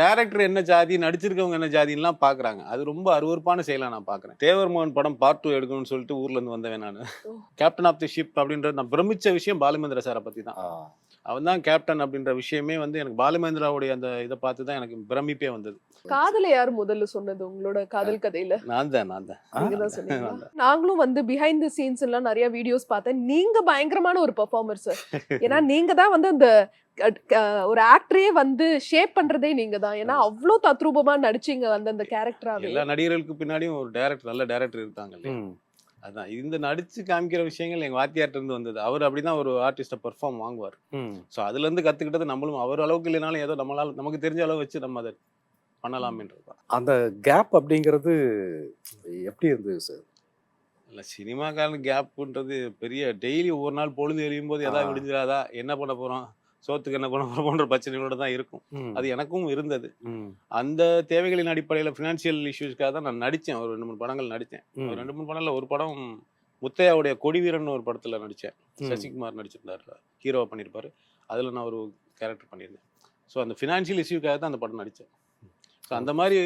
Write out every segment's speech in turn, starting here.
Director என்ன ஜாதி நடிச்சிருக்கவங்க என்ன ஜாதின்லாம் பாக்குறாங்க. அது ரொம்ப அருவருப்பான செயலா நான் பாக்குறேன். தேவர் மோகன் படம் பார்ட் டூ எடுக்கணும்னு சொல்லிட்டு ஊர்ல இருந்து வந்தவன் நான். கேப்டன் ஆஃப் தி ஷிப் அப்படின்றது நான் பிரமிச்ச விஷயம் பாலுமேந்திர சாரை பத்தி தான். அவன் தான் கேப்டன் அப்படின்ற விஷயமே வந்து எனக்கு பாலுமேந்திராவுடைய அந்த இதை பார்த்து தான் எனக்கு பிரமிப்பே வந்தது. காதல யார் முதல்ல சொன்னது உங்களோட காதல் கதையில? நான் தான் நான் தான் ஆ, நீங்க தான் சொன்னீங்களா நாங்களும் வந்து பிஹைண்ட் தி சீன்ஸ் எல்லாம் நிறைய வீடியோஸ் பார்த்தேன். நீங்க பயங்கரமான ஒரு பெர்ஃபார்மர் சார் ஏன்னா நீங்க தான் வந்து அந்த ஒரு ஆக்டரே வந்து ஷேப் பண்றதே நீங்க தான். ஏன்னா அவ்வளோ தத்ரூபமா நடிச்சீங்க அந்த அந்த கேரக்டராவே எல்லா நடிகர்களுக்கு பின்னாடியும் ஒரு டேரக்டர் நல்ல டேரக்டர் இருக்காங்க. அதான் இந்த நடிச்சு காமிக்கிற விஷயங்கள் எங்க வாத்தியார்ட்ட இருந்து வந்தது. அவர் அப்படிதான் ஒரு ஆர்டிஸ்ட பெர்ஃபார்ம் வாங்குவார். ஸோ அதுல இருந்து கத்துக்கிட்டது நம்மளும். அவர் அளவுக்கு இல்லைனாலும் ஏதோ நம்மளால நமக்கு தெரிஞ்ச அளவு வச்சு நம்ம அதை பண்ணலாம்ன்றது அந்த கேப் அப்படிங்கிறது எப்படி இருந்தது சார் இல்ல சினிமாக்காரன் கேப்ன்றது பெரிய டெய்லி ஒவ்வொரு நாள் பொழுது எரியும் போது ஏதாவது ஆ. விடிஞ்சிடாதா? என்ன பண்ண போறோம்? சோத்துக்கு என்ன பண்ண போறோம்? போன்ற பிரச்சனைகளோட தான் இருக்கும். அது எனக்கும் இருந்தது. அந்த தேவைகளின் அடிப்படையில் ஃபினான்ஷியல் இஷ்யூஸ்க்காக தான் நான் நடித்தேன். ஒரு ரெண்டு மூணு படங்கள் நடித்தேன். ஒரு ரெண்டு மூணு படம்ல ஒரு படம் முத்தையாவுடைய கொடிவீரன் ஒரு படத்துல நடித்தேன். சசிகுமார் நடிச்சிருந்தாரு. ஹீரோவா பண்ணியிருப்பாரு. அதுல நான் ஒரு கேரக்டர் பண்ணியிருந்தேன். ஸோ அந்த ஃபினான்ஷியல் இஷ்யூக்காக தான் அந்த படம் நடித்தேன். ஸோ அந்த மாதிரி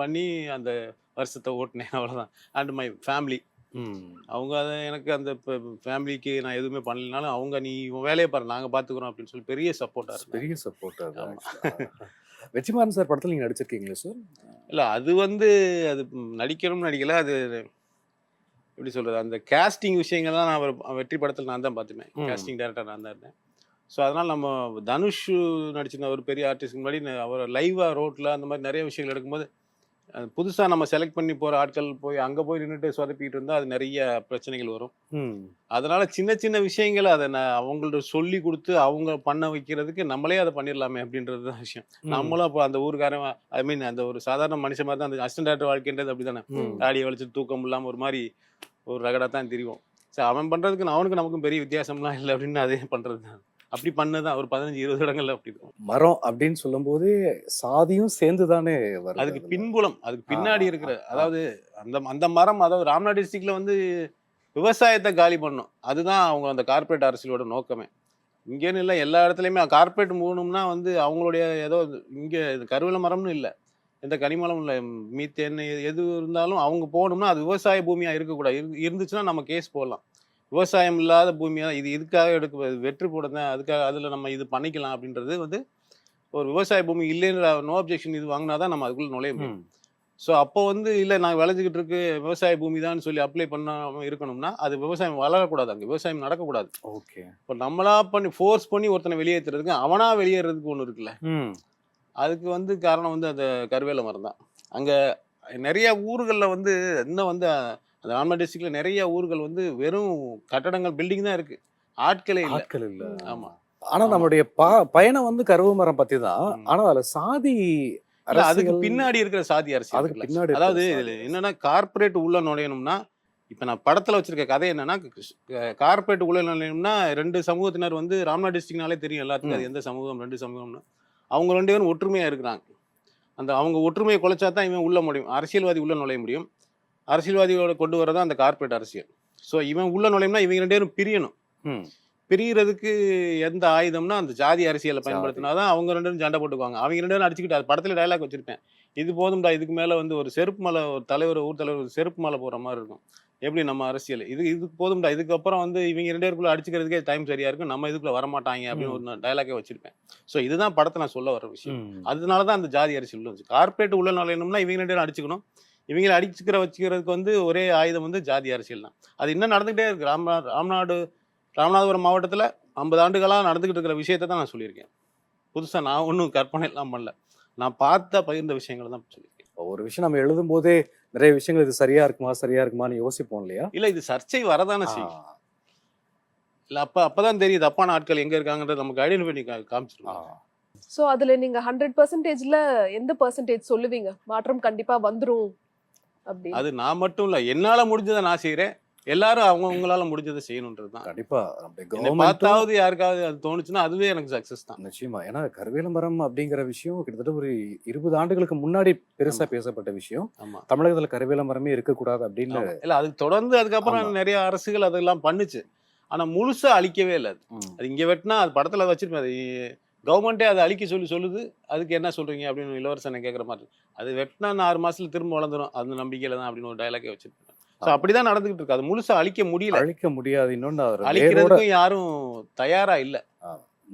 பண்ணி அந்த வருஷத்தை ஓட்டினேன். அவ்வளோதான் அண்ட் மை. ஃபேமிலி. அவங்க அதை எனக்கு அந்த ஃபேமிலிக்கு நான் எதுவுமே பண்ணலனாலும் அவங்க நீ உன் வேலையை பாரு நாங்கள் பார்த்துக்குறோம் அப்படின்னு சொல்லி பெரிய சப்போர்ட்டாக பெரிய சப்போர்ட் அது ஆமா. actually. வெற்றிமாறன் சார் படத்துல நீங்க நடிச்சிருக்கீங்களா சார் இல்ல அது வந்து அது நடிக்கணும்னு நடிக்கல. அது எப்படி சொல்றது? அந்த கேஸ்டிங் விஷயங்கள்லாம் நான் வெற்றி படத்தில் நான் தான் பார்த்துப்பேன். கேஸ்டிங் டேரக்டர் நான் தான் இருந்தேன். ஸோ அதனால நம்ம தனுஷ் நடிச்சிருந்த ஒரு பெரிய ஆர்டிஸ்ட்க்கு முன்னாடி அவர் லைவாக ரோட்டில் அந்த மாதிரி நிறைய விஷயங்கள் எடுக்கும்போது புதுசாக நம்ம செலக்ட் பண்ணி போகிற ஆட்கள் போய் அங்கே போய் நின்றுட்டு சொதப்பிட்டு இருந்தால் அது நிறைய பிரச்சனைகள் வரும். அதனால சின்ன சின்ன விஷயங்களை அதை நான் அவங்கள்ட்ட சொல்லி கொடுத்து அவங்க பண்ண வைக்கிறதுக்கு நம்மளே அதை பண்ணிடலாமே அப்படின்றது தான் விஷயம். நம்மளும் அப்போ அந்த ஊருக்காரன் ஐ மீன் அந்த ஒரு சாதாரண மனுஷன் மாதிரி தான் அந்த அசிஸ்டன்ட் டேரக்டர் வாழ்க்கைன்றது அப்படிதானே? ம். தாடியை வலிச்சு தூக்கம் இல்லாம ஒரு மாதிரி ஒரு ரகடா தான் தெரியும். சரி அவன் பண்றதுக்கு நான் அவனுக்கு நமக்கும் பெரிய வித்தியாசம்லாம் இல்லை அப்படின்னு அதே பண்றது தான் அப்படி பண்ணதான் ஒரு பதினஞ்சு இருபது இடங்கள்ல அப்படி இருக்கும். மரம் அப்படின்னு சொல்லும்போது சாதியும் சேர்ந்து தானே வருது அதுக்கு. பின்புலம் அதுக்கு பின்னாடி இருக்கிற. அதாவது அந்த அந்த மரம் அதாவது ராம்நாத் டிஸ்ட்ரிக்ட்ல வந்து விவசாயத்தை காலி பண்ணும். அதுதான் அவங்க அந்த கார்ப்பரேட் அரசியலோட நோக்கமே. இங்கேன்னு இல்லை எல்லா இடத்துலையுமே கார்ப்பரேட் மூணும்னா வந்து அவங்களுடைய ஏதோ இங்கே கருவேல மரம்னு இல்லை. எந்த கனிமலம் இல்லை. மீத்தேன் எது இருந்தாலும் அவங்க போகணும்னா அது விவசாய பூமியாக இருக்கக்கூடாது. இரு- இருந்துச்சுன்னா நம்ம கேஸ் போடலாம். விவசாயம் இல்லாத பூமியாக இது இதுக்காக எடுக்க வெற்றி போடுறேன் அதுக்காக அதில் நம்ம இது பண்ணிக்கலாம் அப்படின்றது வந்து ஒரு விவசாய பூமி இல்லைன்ற நோ அப்ஜெக்ஷன் இது வாங்கினா தான் நம்ம அதுக்குள்ளே நுழைய முடியும். ஸோ அப்போ வந்து இல்லை நான் விளைஞ்சிக்கிட்டு இருக்கு விவசாய பூமி தான் சொல்லி அப்ளை பண்ணாம இருக்கணும்னா அது விவசாயம் வளரக்கூடாது. அங்கே விவசாயம் நடக்கக்கூடாது. ஓகே. இப்போ நம்மளா பண்ணி ஃபோர்ஸ் பண்ணி ஒருத்தனை வெளியேற்றுறதுக்கு அவனா வெளியேறதுக்கு ஒன்று இருக்குல்ல. அதுக்கு வந்து காரணம் வந்து அந்த கருவேல மரம் தான். அங்கே நிறைய ஊர்களில் வந்து இன்னும் வந்து அந்த ஆன்மா டிஸ்ட்ரிக்ட்ல நிறைய ஊர்கள் வந்து வெறும் கட்டடங்கள் பில்டிங் தான் இருக்கு. ஆட்களே இல்லை. ஆட்கள் இல்ல. ஆமா. ஆனா. நம்மளுடைய ப- பயணம் வந்து கருவு மரம் பத்தி தான். ஆனா அதுல சாதி அதுக்கு பின்னாடி இருக்கிற சாதி அரசியல் அதுக்கு. பின்னாடி அதாவது என்னன்னா கார்ப்பரேட் உள்ள நுழையணும்னா இப்ப நான் படத்துல வச்சிருக்க கதை என்னன்னா கார்ப்பரேட் உள்ள நுழையணும்னா ரெண்டு சமூகத்தினர் வந்து ராம்நாத் டிஸ்ட்ரிக்ட்னாலே தெரியும் எல்லாத்துக்கும் அது எந்த சமூகம் ரெண்டு சமூகம்னு. அவங்க ரெண்டு பேரும் ஒற்றுமையா இருக்கிறாங்க. அந்த அவங்க ஒற்றுமையை குலைச்சா தான் இவன் உள்ள முடியும் அரசியல்வாதி உள்ள நுழைய முடியும். அரசியல்வாதியோட கொண்டு வரதான் அந்த கார்ப்பரேட் அரசியல். ஸோ இவன் உள்ள நுழையும்னா இவங்க ரெண்டு பேரும் பிரியணும். பிரியறதுக்கு எந்த ஆயுதம்னா அந்த ஜாதி அரசியலை பயன்படுத்தினாதான் அவங்க ரெண்டு பேரும் சண்டை போட்டுக்குவாங்க. அவங்க ரெண்டு பேரும் அடிச்சுக்கிட்டு அது படத்துல டயலாக் வச்சிருப்பேன். இது போதும்டா இதுக்கு மேல வந்து ஒரு செருப்பு மலை ஒரு தலைவர் ஊர் தலைவர் ஒரு செருப்பு மலை போற மாதிரி இருக்கும். எப்படி நம்ம அரசியல்? இது இதுக்கு போதும்டா இதுக்கப்புறம் வந்து இவங்க ரெண்டு பேருக்குள்ள அடிச்சுக்கிறதுக்கே டைம் சரியா இருக்கும் நம்ம இதுக்குள்ள வரமாட்டாங்க அப்படின்னு ஒரு டயலாக்கே வச்சிருப்பேன். ஸோ இதுதான் படத்தை நான் சொல்ல வர விஷயம். ம். அதனால தான் அந்த ஜாதி அரசியல் உள்ள வந்துச்சு. கார்ப்பரேட் உள்ள நுழையணும்னா இவங்க ரெண்டு பேரும் அடிச்சுக்கணும். இவங்களை அடிச்சுக்கிற வச்சுக்கிறதுக்கு வந்து ஒரே ஆயுதம் வந்து ஜாதி அரசியல் தான் அது இன்னும் நடந்துகிட்டே இருக்கு. ராம்நாத் ராம்நாடு ராமநாதபுரம் மாவட்டத்தில் ஐம்பது ஆண்டுகளாக நடந்துகிட்டு இருக்கிற விஷயத்தை தான் நான் சொல்லியிருக்கேன். புதுசாக நான் ஒன்றும் கற்பனை எல்லாம் பண்ணல. நான் பார்த்த பகிர்ந்த விஷயங்களை தான் சொல்லியிருக்கேன். ஒரு விஷயம் நம்ம எழுதும் போதே நிறைய விஷயங்கள் இது சரியா இருக்குமா சரியா இருக்குமான்னு யோசிப்போம் இல்லையா? இல்லை இது சர்ச்சை வரதானே செய்யும். இல்லை அப்போ அப்போ தான் தெரியுது தப்பான ஆட்கள் எங்கே இருக்காங்கன்றத நமக்கு ஐடென்டிஃபை பண்ணி கா- ஆ. காமிச்சிருவாங்க சோ அதுல நீங்க ஹண்ட்ரட் பர்சன்டேஜ்ல எந்த பர்சன்டேஜ் சொல்லுவீங்க? மாற்றம் கண்டிப்பா வந்துரும். அப்படின்னு அது நான் மட்டும் இல்லை என்னால் முடிஞ்சதை நான் செய்கிறேன் எல்லாரும் அவங்க உங்களால முடிஞ்சதை செய்யணுன்றது தான். கண்டிப்பா பார்த்தாவது யாருக்காவது அது தோணுச்சுன்னா அதுவே எனக்கு சக்ஸஸ் தான். நிச்சயமா. ஏன்னா கருவேல மரம் அப்படிங்கிற விஷயம் கிட்டத்தட்ட ஒரு இருபது ஆண்டுகளுக்கு முன்னாடி பெருசா. பேசப்பட்ட விஷயம். ஆமா. தமிழகத்துல கருவேல மரமே இருக்கக்கூடாது அப்படின்னு. இல்ல அதுக்கு தொடர்ந்து அதுக்கப்புறம். நிறைய அரசுகள் அதெல்லாம் பண்ணுச்சு. ஆனா முழுசா அழிக்கவே இல்லை அது. அது இங்க வெட்டினா அது படத்துல வச்சிருப்பேன். அது கவர்மெண்ட்டே அதை அழிக்க சொல்லி சொல்லுது. அதுக்கு என்ன சொல்றீங்க அப்படின்னு இளவரசனை கேட்குற மாதிரி. அது வெட்டினா ஆறு மாசத்துல திரும்ப வளர்ந்துரும். அந்த நம்பிக்கையில தான் அப்படின்னு ஒரு டைலாக்கே வச்சிருக்கேன். ஸோ அப்படிதான் நடந்துகிட்டு இருக்கு. அது முழுசா அழிக்க முடியல. அழிக்க முடியாது. இன்னொன்று அழிக்கிறதுக்கும் யாரும் தயாரா இல்ல.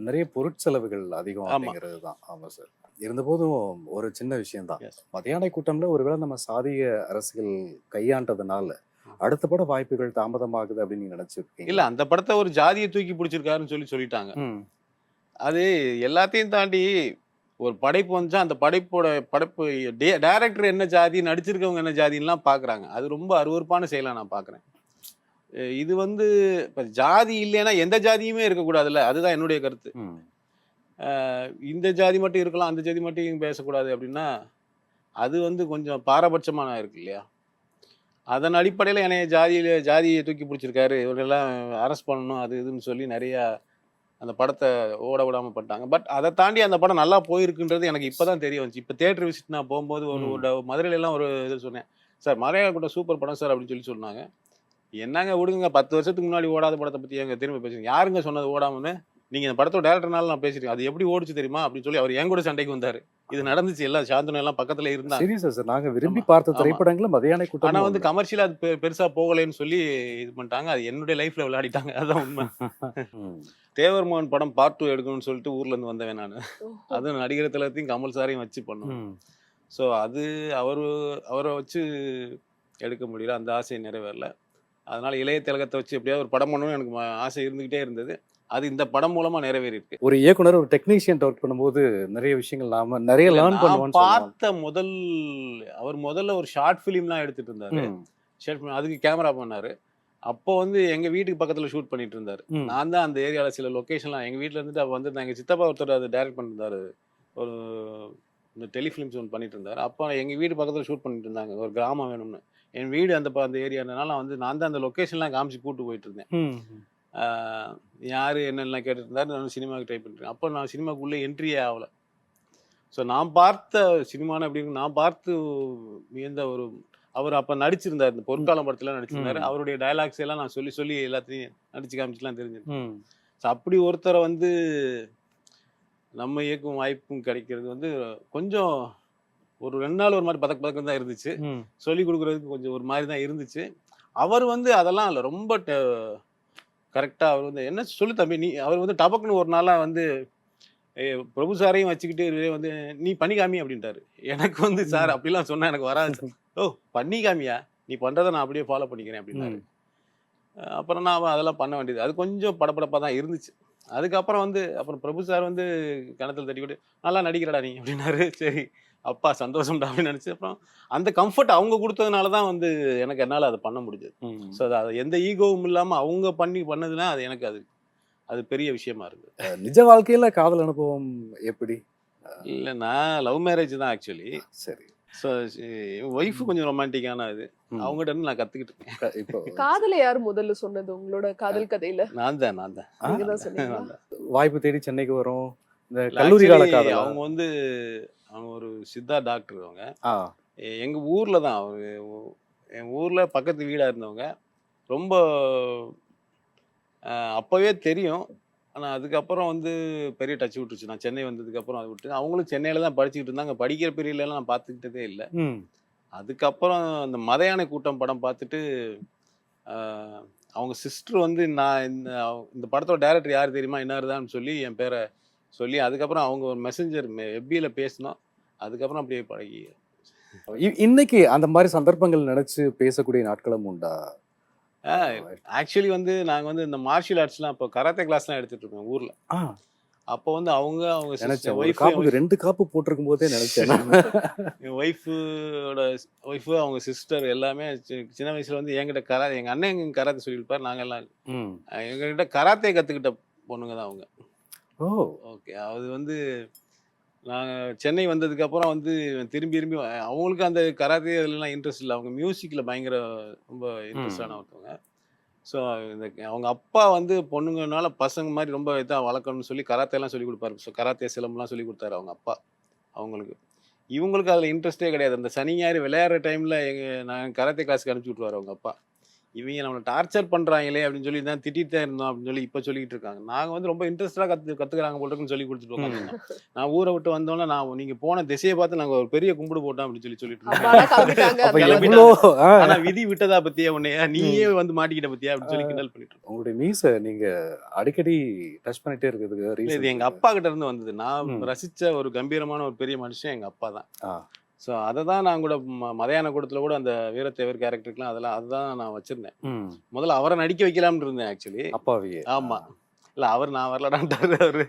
நிறைய பொருட்செலவுகள் அதிகம். அப்படிங்கிறது தான். ஆமா சார் இருந்தபோதும் ஒரு சின்ன விஷயம் தான். Yes. மதியானை கூட்டம்ல ஒருவேளை நம்ம சாதிய அரசுகள் கையாண்டதுனால அடுத்த பட வாய்ப்புகள் தாமதமாகுது அப்படின்னு நீங்க நினைச்சிருக்கீங்க இல்ல அந்த படத்தை ஒரு ஜாதியை தூக்கி பிடிச்சிருக்காருன்னு சொல்லி சொல்லிட்டாங்க. அது எல்லாத்தையும் தாண்டி ஒரு படைப்பு வந்துச்சா அந்த படைப்போட படைப்பு டைரக்டர் என்ன ஜாதி நடிச்சிருக்கவங்க என்ன ஜாதின்லாம் பார்க்குறாங்க அது ரொம்ப அருவருப்பான செயலாக நான் பார்க்குறேன் இது வந்து இப்போ ஜாதி இல்லைன்னா எந்த ஜாதியுமே இருக்கக்கூடாதுல்ல? அதுதான் என்னுடைய கருத்து. இந்த ஜாதி மட்டும் இருக்கலாம் அந்த ஜாதி மட்டும் பேசக்கூடாது அப்படின்னா அது வந்து கொஞ்சம் பாரபட்சமான இருக்கு இல்லையா? அதன் அடிப்படையில் என்னைய ஜாதியில் ஜாதியை தூக்கி பிடிச்சிருக்காரு. இவரெல்லாம் அரெஸ்ட் பண்ணணும் அது இதுன்னு சொல்லி நிறையா அந்த படத்தை ஓட விடாம பண்ணிட்டாங்க. பட் அதை தாண்டி அந்த படம் நல்லா போயிருக்குன்றது எனக்கு இப்பதான் தெரிய வந்துச்சு. இப்போ தேட்டர் விசிட் நான் போகும்போது ஒரு. ஒரு மதுரையில எல்லாம் ஒரு இது சொன்னேன். சார் மலையாள கூட சூப்பர் படம் சார் அப்படின்னு சொல்லி சொன்னாங்க. என்னங்க விடுங்க பத்து வருஷத்துக்கு முன்னாடி ஓடாத படத்தை பத்தி எங்க திரும்ப பேசுங்க யாருங்க சொன்னது ஓடாமன்னு? நீங்க இந்த படத்தோட டேரக்டர்னால நான் பேசிருக்கேன் அது எப்படி ஓடிச்சு தெரியுமா? அப்படின்னு சொல்லி அவர் என் கூட சண்டைக்கு வந்தாரு. இது நடந்துச்சு. எல்லாம் சாந்தனம் எல்லாம் பக்கத்துல இருந்தாங்க. சீரியஸா சார் நாங்க விரும்பி பார்த்த ஆமா. திரைப்படங்கள மதியானை கூட்டம் ஆனா வந்து கமர்ஷியலா அது பெருசா போகலைன்னு சொல்லி இது பண்ணிட்டாங்க. அது என்னுடைய லைஃப்ல விளையாடிட்டாங்க. அதான் உண்மை. தேவர் மோகன் படம் பார்ட் டூ எடுக்கணும்னு சொல்லிட்டு ஊர்ல இருந்து வந்தவன் நான். அதுவும் நடிகர் தளத்தையும் கமல் சாரையும் வச்சு பண்ணோம். ஸோ அது அவர் அவரை வச்சு எடுக்க முடியல. அந்த ஆசை நிறைவேறல. அதனால இளைய திலகத்தை வச்சு எப்படியாவது ஒரு படம் பண்ணணும்னு எனக்கு ம- ஆசை இருந்துகிட்டே இருந்தது. அது இந்த படம் மூலமா நிறைவேறிருக்கு ஒரு இயக்குனர் ஒரு டெக்னீஷியன் ஒர்க் பண்ணும்போது நிறைய விஷயங்கள் நாம நிறைய லேர்ன் சொல்லுவாங்க. பார்த்த முதல் அவர் முதல்ல ஒரு ஷார்ட் ஃபிலிம்லாம் எடுத்துட்டு இருந்தாரு. ம், ஷார்ட் ஃபிலிம் அதுக்கு கேமரா பண்ணாரு. அப்போ வந்து எங்க வீட்டுக்கு பக்கத்துல ஷூட் பண்ணிட்டு இருந்தாரு. நான் தான் அந்த ஏரியால சில லொகேஷன்லாம் எங்க வீட்ல இருந்துட்டு அப்ப வந்து எங்க சித்தப்பா ஒருத்தர் அது டைரக்ட் பண்ணிருந்தாரு. ஒரு இந்த டெலிஃபிலிம்ஸ் ஒன்று பண்ணிட்டு இருந்தாரு. அப்போ எங்க வீடு பக்கத்துல ஷூட் பண்ணிட்டு இருந்தாங்க. ஒரு கிராமம் வேணும்னு. என் வீடு அந்த அந்த ஏரியானால நான் வந்து நான் தான் அந்த லொகேஷன்லாம் காமிச்சு கூட்டு போயிட்டு இருந்தேன். யாரு என்னெல்லாம் கேட்டுட்டு இருந்தாரு நான் சினிமாவுக்கு ட்ரை பண்ணிட்டேன் அப்போ நான் சினிமாக்குள்ளே என்ட்ரியே ஆகல ஸோ நான் பார்த்த சினிமான்னு எப்படி இருக்கு, நான் பார்த்து வியந்த ஒரு அவர் அப்போ நடிச்சிருந்தார் இந்த பொற்காலம் படத்துல நடிச்சிருந்தாரு. அவருடைய டயலாக்ஸ் எல்லாம் நான் சொல்லி சொல்லி எல்லாத்தையும் நடிச்சு காமிச்சுலாம் தெரிஞ்சிருக்கேன். ஸோ அப்படி ஒருத்தரை வந்து நம்ம இயக்கும் வாய்ப்பும் கிடைக்கிறது வந்து கொஞ்சம் ஒரு ரெண்டு நாள் ஒரு மாதிரி பதக்க பதக்கம் தான் இருந்துச்சு. சொல்லி கொடுக்குறதுக்கு கொஞ்சம் ஒரு மாதிரி தான் இருந்துச்சு அவர் வந்து அதெல்லாம் இல்லை ரொம்ப கரெக்டாக அவர் வந்து என்ன சொல்லு தம்பி நீ அவர் வந்து டபக்குன்னு ஒரு நாளாக வந்து பிரபு சாரையும் வச்சுக்கிட்டு இவரே வந்து நீ பண்ணி காமி அப்படின்ட்டாரு. எனக்கு வந்து சார் அப்படிலாம் சொன்னா எனக்கு வராது. ஓ பண்ணி காமியா நீ பண்றதை நான் அப்படியே ஃபாலோ பண்ணிக்கிறேன் அப்படின்னாரு. அப்புறம் நான் அதெல்லாம் பண்ண வேண்டியது. அது கொஞ்சம் படபடப்பாக தான் இருந்துச்சு. அதுக்கப்புறம் வந்து அப்புறம் பிரபு சார் வந்து கணத்தில் தட்டிக்கிட்டு நல்லா நடிக்கிறடா நீ அப்படின்னாரு. சரி. அப்பா சந்தோஷம்டா அப்படின்னு நினச்சி அப்புறம் அந்த கம்ஃபர்ட் அவங்க கொடுத்ததுனால தான் வந்து எனக்கு என்னால் அதை பண்ண முடிஞ்சது. ஸோ அது எந்த ஈகோவும் இல்லாமல் அவங்க பண்ணி பண்ணதுன்னா அது எனக்கு அது அது பெரிய விஷயமா இருந்தது நிஜ வாழ்க்கையில காதல் அனுபவம் எப்படி? இல்லை நான் லவ் மேரேஜ் தான் ஆக்சுவலி சரி. ஸோ ஒய்ஃபு கொஞ்சம் ரொமான்டிக்கான இது. அவங்ககிட்ட நான் கற்றுக்கிட்டேன் க- இப்போ காதல யார் முதல்ல சொன்னது? உங்களோட காதல் கதையில. நான் தான் நான் தான். வாய்ப்பு தேடி சென்னைக்கு வரும். இந்த கல்லூரி கால அவங்க வந்து அவங்க ஒரு சித்தா டாக்டர் அவங்க ஆ. எ- எங்க ஊர்ல தான் ஊ- என் ஊர்ல பக்கத்து வீடா இருந்தவங்க. ரொம்ப அப்பவே தெரியும். ஆனா அதுக்கப்புறம் வந்து பெரிய டச் விட்டுருச்சு. நான் சென்னை வந்ததுக்கு அப்புறம் அதை விட்டு அவங்களும் சென்னையில தான் படிச்சுக்கிட்டு இருந்தாங்க. படிக்கிற பீரியட்ல எல்லாம் நான் பார்த்துக்கிட்டதே இல்லை. அதுக்கப்புறம் அந்த மத யானை கூட்டம் படம் பார்த்துட்டு அவங்க சிஸ்டர் வந்து நான் இந்த அவ- இந்த படத்தோட டைரக்டர் யார் தெரியுமா? இன்னாருதான்னு சொல்லி என் பேரை சொல்லி அதுக்கப்புறம் அவங்க ஒரு மெசஞ்சர் எப்பியில பேசினோம். அதுக்கப்புறம் அப்படியே பழகி. இன்னைக்கு அந்த மாதிரி சந்தர்ப்பங்கள் நினைச்சு பேசக்கூடிய நாட்களும் உண்டா? ஆக்சுவலி வந்து நாங்க வந்து இந்த மார்ஷியல் ஆர்ட்ஸ்லாம் இப்போ கராத்தே கிளாஸ்லாம் எடுத்துட்டு இருக்கோம் ஊர்ல. ஆ, அப்போ வந்து அவங்க அவங்க நினைச்சேன். ஒய்ஃபு காப்புக்கு ரெண்டு காப்பு போட்டிருக்கும் போதே நினைச்சேன். நான். என் ஒய்ஃபோட ஒய்ஃபு அவங்க சிஸ்டர் எல்லாமே சின்ன வயசுல வந்து என்கிட்ட கரா எங்க அண்ணன் எங்க கராத்தே சொல்லியிருப்பார் நாங்க எல்லாம் எங்ககிட்ட கராத்தே கத்துக்கிட்ட பொண்ணுங்க தான் அவங்க. ஓ. ஓகே அது வந்து நாங்கள் சென்னை வந்ததுக்கு அப்புறம் வந்து திரும்பி திரும்பி அவங்களுக்கு அந்த கராத்தே இதுலலாம் இன்ட்ரெஸ்ட் இல்லை. அவங்க மியூசிக்கில் பயங்கர ரொம்ப இன்ட்ரெஸ்டான ஒருத்தவங்க ஸோ இந்த அவங்க அப்பா வந்து பொண்ணுங்கனால பசங்க மாதிரி ரொம்ப இதாக வளர்க்கணும்னு சொல்லி கராத்தேலாம் சொல்லி கொடுப்பாரு. ஸோ கராத்தே சிலம்பெல்லாம் சொல்லி கொடுத்தாரு அவங்க அப்பா அவங்களுக்கு. இவங்களுக்கு அதில் இன்ட்ரெஸ்டே கிடையாது. அந்த சனி ஞாயிறு விளையாடுற டைமில் எங்கள் நான் கராத்தே கிளாஸ்க்கு அனுப்பிச்சி விட்ருவார் அவங்க அப்பா. இவங்க நம்மளை டார்ச்சர் பண்றாங்களே அப்படின்னு சொல்லி தான் திட்டிட்டு தான் இருந்தோம் அப்படின்னு சொல்லி இப்ப சொல்லிட்டு இருக்காங்க. நாங்க வந்து ரொம்ப இன்ட்ரெஸ்டா கத்து கத்துக்கிறாங்க போல இருக்குன்னு சொல்லி கொடுத்துட்டு உட்காந்துருந்தோம். நான் ஊரை விட்டு வந்தோன்னே நான் நீங்க போன திசையை பார்த்து நாங்க ஒரு பெரிய கும்பிடு போட்டோம் அப்படின்னு சொல்லி சொல்லிட்டு இருந்தோம் அப்பாடா கிளம்பிட்டாங்க அப்ப அந்த கிளம்பி- அளவுக்கு. எவ்வளோ ஆ, ஆனா விதி விட்டதா பத்தியா உன்னைய நீயே வந்து மாட்டிக்கிட்ட பத்தியா அப்படின்னு சொல்லி கிண்டல் பண்ணிட்டு இருக்கோம் உங்களுடைய மீசை நீங்க அடிக்கடி டச் பண்ணிட்டே இருக்கிறதுக்கு இது எங்க. அப்பா கிட்ட இருந்து வந்தது. நான். ரசிச்ச ஒரு கம்பீரமான ஒரு பெரிய மனுஷன் எங்க அப்பா தான். ஸோ அதை தான் நான் கூட மதையான கூடத்துல கூட அந்த வீரத்தேவர் கேரக்டருக்குலாம் அதெல்லாம் அதுதான் நான் வச்சிருந்தேன். முதல்ல அவரை நடிக்க வைக்கலாம்னு இருந்தேன் ஆக்சுவலி அப்பாவியே ஆமா. இல்ல அவர் நான் வரலடான்ட்டாரு அவரு.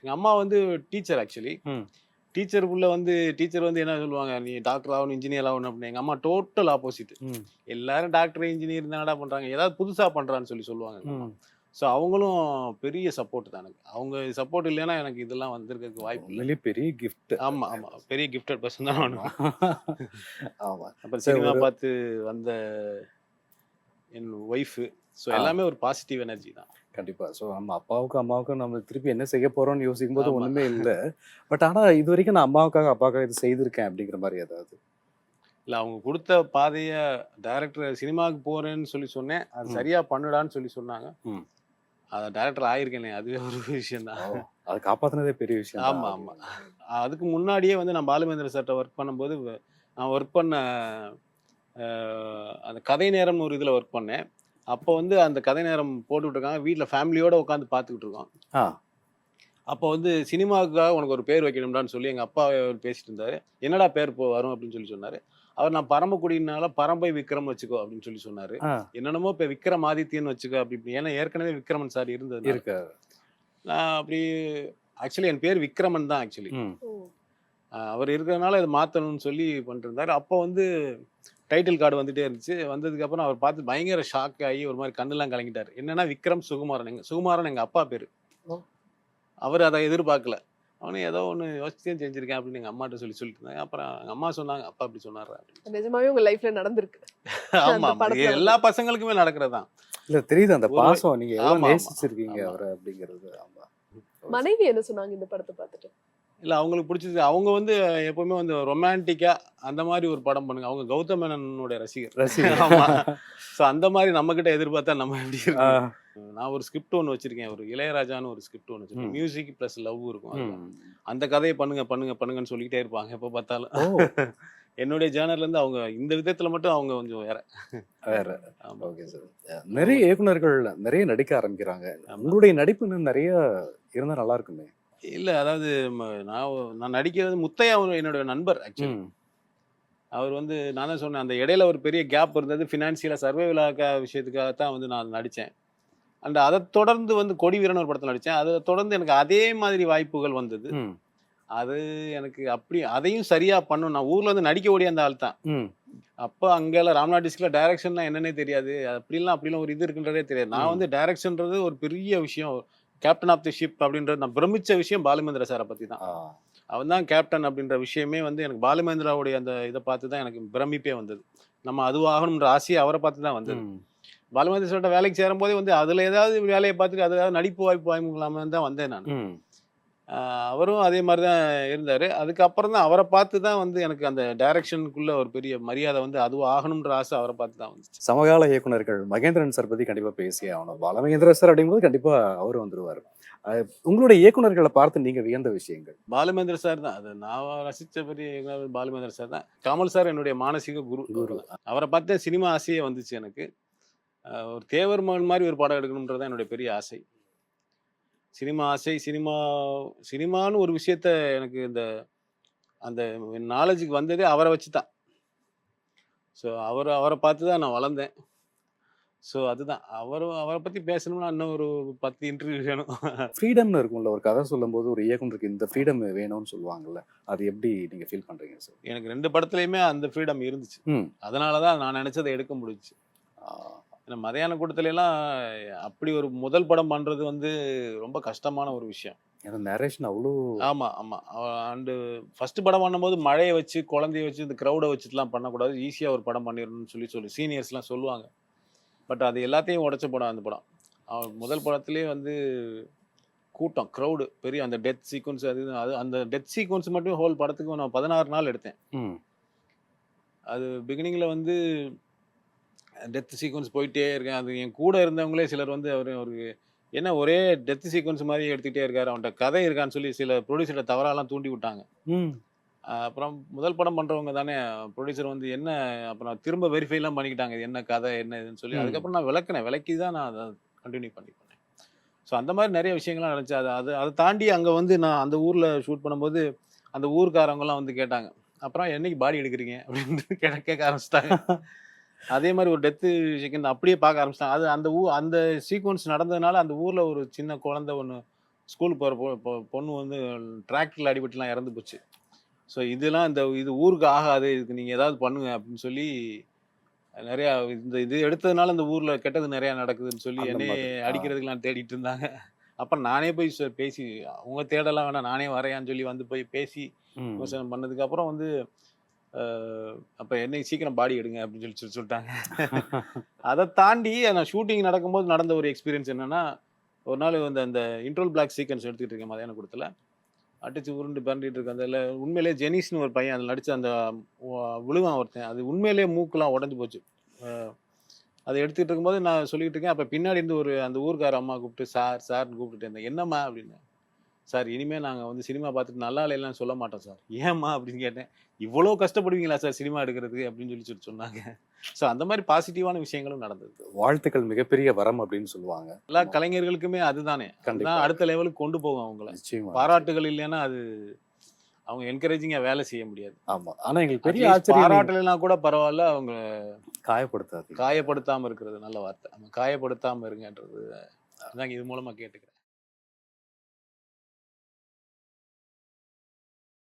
எங்க அம்மா வந்து டீச்சர் ஆக்சுவலி. டீச்சருக்குள்ள வந்து டீச்சர் வந்து என்ன சொல்லுவாங்க நீ டாக்டர் ஆகணும் இன்ஜினியர் ஆகணும் அப்படின்னு. எங்க அம்மா டோட்டல் ஆப்போசிட். எல்லாரும் டாக்டர் இன்ஜினியர் தானடா பண்றாங்க? ஏதாவது புதுசா பண்றான்னு சொல்லி சொல்லுவாங்க. ஸோ அவங்களும் பெரிய சப்போர்ட் தான் எனக்கு. அவங்க சப்போர்ட் இல்லைன்னா எனக்கு இதெல்லாம் வந்திருக்கிறதுக்கு வாய்ப்பு இல்லை. பெரிய கிஃப்ட் ஆமா ஆமா. பெரிய கிஃப்டட் பர்சன் தான் நானும். ஆமா. அப்புறம் சினிமா பார்த்து வந்த என் ஒய்ஃபு ஸோ. எல்லாமே ஒரு பாசிட்டிவ் எனர்ஜி தான். கண்டிப்பா. சோ நம்ம அப்பாவுக்கும் அம்மாவுக்கும் நம்ம திருப்பி என்ன செய்ய போறோம்னு யோசிக்கும் போது. ஒண்ணுமே இல்ல. பட் ஆனா இது வரைக்கும் நான் அம்மாவுக்காக அப்பாவுக்காக இது செய்திருக்கேன் அப்படிங்கிற மாதிரி ஏதாவது? இல்ல அவங்க கொடுத்த பாதைய டைரக்டர் சினிமாவுக்கு போறேன்னு சொல்லி சொன்னேன். அது ம். சரியா பண்ணுடான்னு சொல்லி சொன்னாங்க. அதை டைரக்டர் ஆயிருக்கேனே அதுவே ஒரு விஷயம் தான் அதை காப்பாத்துனதே பெரிய விஷயம் தான். ஆமா ஆமா. அதுக்கு முன்னாடியே வந்து நான் பாலுமேந்திர சார்ட்ட ஒர்க் பண்ணும்போது நான் ஒர்க் பண்ண அந்த கதை நேரம்னு ஒரு இதுல ஒர்க் பண்ணேன். அப்போ வந்து அந்த கதை நேரம் போட்டுக்கிட்டு இருக்காங்க வீட்டில் ஃபேமிலியோட உட்காந்து பார்த்துக்கிட்டு இருக்கோம். ஆ. அப்போ வந்து சினிமாவுக்காக உனக்கு ஒரு பேர் வைக்கணும்டான்னு சொல்லி எங்கள் அப்பா பேசிட்டு இருந்தாரு. என்னடா பேர் போ வரும் அப்படின்னு சொல்லி சொன்னாரு. அவர் நான் பரமக்குடினால பரம்பை விக்ரம் வச்சுக்கோ அப்படின்னு சொல்லி சொன்னாரு. என்னென்னமோ இப்போ விக்ரம் ஆதித்யன்னு வச்சுக்கோ அப்படி ஏன்னா ஏற்கனவே விக்ரமன் சார் இருந்தது இருக்கு நான் அப்படி ஆக்சுவலி என் பேர் விக்ரமன் தான் ஆக்சுவலி. அவர் இருக்கிறதுனால இதை மாற்றணும்னு சொல்லி பண்ணிருந்தாரு. அப்போ வந்து டைட்டில் கார்டு வந்துட்டே இருந்துச்சு. வந்ததுக்கு அப்புறம் அவர் பார்த்து பயங்கர ஷாக் ஆகி ஒரு மாதிரி கண்ணெல்லாம் கலங்கிட்டாரு. என்னன்னா விக்ரம் சுகுமாரன். எங்க சுகுமாரன் எங்க அப்பா பேரு. அவர் அதை எதிர்பார்க்கல அவனு ஏதோ ஒன்று யோசிச்சே செஞ்சிருக்கேன் அப்படின்னு எங்க அம்மாட்ட சொல்லி சொல்லிட்டு இருந்தாங்க அப்புறம் எங்க அம்மா சொன்னாங்க அப்பா அப்படி சொன்னாரு. நிஜமாவே உங்க லைஃப்ல நடந்திருக்கு ஆமா அந்த ஆமா படத்துல இது வந்து- எல்லா பசங்களுக்குமே நடக்கிறது தான் இல்ல தெரியுது அந்த பாசம் நீங்க எவ்வளவு ஆமா, ஆமா. நேசிச்சிருக்கீங்க. அவரை அப்படிங்கிறது ஆமா மனைவி என்ன சொன்னாங்க இந்த படத்தை பார்த்துட்டு இல்ல அவங்களுக்கு பிடிச்சது அவங்க வந்து எப்பவுமே வந்து ரொமான்டிக்கா அந்த மாதிரி ஒரு படம் பண்ணுங்க. அவங்க கௌதம் மேனனுடைய ரசிகர். ரசிகர். ஆமா. சோ அந்த மாதிரி நம்ம கிட்ட எதிர்பார்த்தா நம்ம எப்படி நான் ஒரு ஸ்கிரிப்ட் ஒன்று வச்சிருக்கேன். ஒரு இளையராஜான்னு ஒரு ஸ்கிரிப்ட் ஒன்று வச்சிருக்கேன். மியூசிக் ப்ளஸ் லவ் இருக்கும். அந்த கதையை பண்ணுங்க பண்ணுங்க பண்ணுங்கன்னு சொல்லிக்கிட்டே இருப்பாங்க எப்போ பார்த்தாலும். என்னுடைய ஜேர்னல்ல இருந்து அவங்க இந்த விதத்துல மட்டும் அவங்க கொஞ்சம் வேற. வேற. ஆமா. ஓகே சார் நிறைய இயக்குனர்கள் நிறைய நடிக்க ஆரம்பிக்கிறாங்க. உங்களுடைய நடிப்பு இன்னும் நிறைய இருந்தா நல்லா இருக்குமே? இல்ல அதாவது நான் நான் நடிக்கிறது முத்தையா அவர் என்னோட நண்பர் ஆக்சுவலி. அவர் வந்து நான் தான் சொன்னேன் அந்த இடையில ஒரு பெரிய கேப் இருந்தது. ஃபினான்சியலாக சர்வைவலாக விஷயத்துக்காக தான் வந்து நான் நடித்தேன். அண்ட் அதை தொடர்ந்து வந்து கொடி வீரன் ஒரு படத்தில் நடித்தேன். அதை தொடர்ந்து எனக்கு அதே மாதிரி வாய்ப்புகள் வந்தது. அது எனக்கு அப்படி அதையும் சரியா பண்ணணும். நான் ஊர்ல வந்து நடிக்க ஓடிய அந்த ஆள் தான். அப்போ அங்கெல்லாம் ராம்நாத் டிஸ்ட்ரிக்ட்ல டைரக்ஷன்லாம் என்னன்னே தெரியாது. அப்படிலாம் அப்படிலாம் ஒரு இது இருக்குன்றதே தெரியாது. நான். வந்து டைரக்ஷன்ன்றது ஒரு பெரிய விஷயம். கேப்டன் ஆஃப் தி ஷிப் அப்படின்றது நான் பிரமிச்ச விஷயம் பாலுமேந்திர சாரை பத்தி தான் அவன் தான் கேப்டன் அப்படின்ற விஷயமே வந்து எனக்கு பாலுமேந்திராவுடைய அந்த இதை பார்த்து தான் எனக்கு பிரமிப்பே வந்தது. நம்ம அதுவாகணுன்ற ஆசையை அவரை பார்த்து தான் வந்தது. பாலுமேந்திர சார்ட்ட வேலைக்கு சேரும்போதே வந்து அதுல ஏதாவது வேலையை பார்த்துட்டு அதுல நடிப்பு வாய்ப்பு வாய்ப்பு தான் வந்தேன் நான். அவரும் அதே மாதிரி தான் இருந்தார். அதுக்கப்புறம் தான் அவரை பார்த்து தான் வந்து எனக்கு அந்த டைரக்ஷனுக்குள்ள ஒரு பெரிய மரியாதை வந்து அதுவும் ஆகணுன்ற ஆசை அவரை பார்த்து தான் வந்துச்சு. சமகால இயக்குனர்கள் மகேந்திரன் சார் பத்தி கண்டிப்பா பேசியே ஆகணும். பாலமகேந்திர சார் அப்படிங்கும்போது கண்டிப்பா அவர் வந்துருவாரு. அஹ், உங்களுடைய இயக்குனர்களை பார்த்து நீங்க வியந்த விஷயங்கள்? பாலுமேந்திர சார் தான். அது நான் ரசித்த பெரிய இயக்குனர் பாலுமேந்திர சார் தான். கமல் சார் என்னுடைய மானசீக குரு. குரு. அவரை பார்த்தே சினிமா ஆசையே வந்துச்சு எனக்கு. ஒரு தேவர் மகன் மாதிரி ஒரு படம் எடுக்கணுன்றது தான் என்னுடைய பெரிய ஆசை. சினிமா ஆசை சினிமா சினிமான்னு ஒரு விஷயத்த எனக்கு இந்த அந்த நாலேஜுக்கு வந்ததே அவரை வச்சு தான் ஸோ அவர் அவரை பார்த்து தான் நான் வளர்ந்தேன். ஸோ அதுதான். அவரும் அவரை பற்றி பேசணும்னா இன்னும் ஒரு பத்து இன்டர்வியூ வேணும். ஃப்ரீடம்னு இருக்கும்ல ஒரு கதை சொல்லும்போது ஒரு இயக்குனருக்கு இந்த ஃப்ரீடம் வேணும்னு சொல்லுவாங்கல்ல அது எப்படி நீங்க ஃபீல் பண்றீங்க சார் எனக்கு ரெண்டு படத்துலையுமே அந்த ஃப்ரீடம் இருந்துச்சு. அதனால தான் நான் நினச்சதை எடுக்க முடிஞ்சுச்சு. ஏன்னா மதியான கூட்டத்துல எல்லாம் அப்படி ஒரு முதல் படம் பண்றது வந்து ரொம்ப கஷ்டமான ஒரு விஷயம். ஏன்னா நரேஷன் அவ்வளோ ஆமா ஆமா. அண்டு ஃபர்ஸ்ட் படம் பண்ணும்போது மழையை வச்சு குழந்தைய வச்சு இந்த க்ரௌடை வச்சுட்டுலாம் பண்ணக்கூடாது. ஈஸியா ஒரு படம் பண்ணிடணும்னு சொல்லி சொல்லி சீனியர்ஸ்லாம் சொல்லுவாங்க. பட் அது எல்லாத்தையும் உடைச்ச படம் அந்த படம். அவன் முதல் படத்திலே வந்து கூட்டம் க்ரௌடு பெரிய அந்த டெத் சீக்வன்ஸ் அது அது அந்த டெத் சீக்வன்ஸ் மட்டும் ஹோல் படத்துக்கு நான் பதினாறு நாள் எடுத்தேன். அது பிகினிங்ல வந்து டெத் சீக்வன்ஸ் போயிட்டே இருக்கேன். அது என் கூட இருந்தவங்களே சிலர் வந்து அவர் அவருக்கு என்ன ஒரே டெத் சீக்வன்ஸ் மாதிரி எடுத்துக்கிட்டே இருக்காரு. அவன்கிட்ட கதை இருக்கான்னு சொல்லி சில ப்ரொடியூசரை தவறாலாம் தூண்டி விட்டாங்க. அப்புறம் முதல் படம் பண்றவங்க தானே ப்ரொடியூசர் வந்து என்ன அப்புறம் திரும்ப வெரிஃபைலாம் பண்ணிக்கிட்டாங்க. இது என்ன கதை என்ன இதுன்னு சொல்லி. அதுக்கப்புறம் நான் விளக்குனேன். விளக்கி தான் நான் அதை கண்டினியூ பண்ணி பண்ணேன் ஸோ அந்த மாதிரி நிறைய விஷயங்கள்லாம் நடந்துச்சு. அது அது அதை தாண்டி அங்கே வந்து நான் அந்த ஊரில் ஷூட் பண்ணும்போது அந்த ஊர்க்காரவங்கலாம் வந்து கேட்டாங்க. அப்புறம் என்னைக்கு பாடி எடுக்கிறீங்க? அப்படின்னு கேட்க கேட்க ஆரம்பிச்சிட்டாங்க. அதே மாதிரி ஒரு டெத்து செகண்ட் அப்படியே பார்க்க ஆரம்பிச்சிட்டாங்க அது அந்த ஊ அந்த சீக்வன்ஸ் நடந்ததுனால அந்த ஊரில் ஒரு சின்ன குழந்தை ஒன்று ஸ்கூலுக்கு போகிற பொ பொண்ணு வந்து டிராக்டரில் அடிபட்டுலாம் இறந்து போச்சு. ஸோ இதெல்லாம் இந்த இது ஊருக்கு ஆகாது. இதுக்கு நீங்கள் ஏதாவது பண்ணுங்க அப்படின்னு சொல்லி நிறையா இந்த இது எடுத்ததுனால இந்த ஊரில் கெட்டது நிறையா நடக்குதுன்னு சொல்லி ஆ. அடிக்கிறதுக்கெல்லாம் தேடிட்டு இருந்தாங்க. அப்புறம் நானே போய் பேசி அவங்க தேடலாம் வேணாம் நானே வரையான்னு சொல்லி வந்து போய் பேசி. விமர்சனம் பண்ணதுக்கு அப்புறம் வந்து அப்ப என்னை சீக்கிரம் பாடி எடுங்க அப்படின்னு சொல்லி சொல்லி சொல்லிட்டாங்க. அதை தாண்டி நான் ஷூட்டிங் நடக்கும்போது நடந்த ஒரு எக்ஸ்பீரியன்ஸ் என்னன்னா ஒரு நாள் வந்து அந்த இன்ட்ரோல் பிளாக் சீக்வன்ஸ் எடுத்துக்கிட்டு இருக்கேன் மதியானம் கொடுத்துல அடிச்சு உருண்டு பிறண்டிட்டு இருக்கேன் அதில் உண்மையிலேயே ஜெனிஸ்னு ஒரு பையன் அதில் நடிச்ச அந்த விழுவான் ஒருத்தன் அது உண்மையிலேயே மூக்கெல்லாம் உடஞ்சி போச்சு. அதை எடுத்துக்கிட்டு இருக்கும்போது நான் சொல்லிக்கிட்டு இருக்கேன் அப்போ பின்னாடி இருந்து ஒரு அந்த ஊருக்கார அம்மா கூப்பிட்டு சார் சார்னு கூப்பிட்டுட்டு இருந்தேன். என்னம்மா? அப்படின்னு. சார் இனிமேல் நாங்கள் வந்து சினிமா பார்த்துட்டு நல்லா இல்லைலாம் சொல்ல மாட்டோம் சார். ஏம்மா? அப்படின்னு கேட்டேன். இவ்வளோ கஷ்டப்படுவீங்களா சார் சினிமா எடுக்கிறதுக்கு? அப்படின்னு சொல்லி சொல்லி சொன்னாங்க. ஸோ அந்த மாதிரி பாசிட்டிவான விஷயங்களும் நடந்தது. வாழ்த்துக்கள் மிகப்பெரிய வரம் அப்படின்னு சொல்லுவாங்க. எல்லா கலைஞர்களுக்குமே அதுதானே. அடுத்த லெவலுக்கு கொண்டு போகும் அவங்கள. பாராட்டுகள் இல்லைன்னா அது அவங்க என்கரேஜிங்கா வேலை செய்ய முடியாது. ஆமா. ஆனா எங்களுக்கு பெரிய ஆச்சரியம் நீங்க பாராட்டலைன்னா கூட பரவாயில்ல அவங்க காயப்படுத்தாது காயப்படுத்தாம இருக்கிறது நல்ல வார்த்தை. நம்ம காயப்படுத்தாம இருங்கன்றது அதாங்க இது மூலமா கேட்டுக்கிறேன்.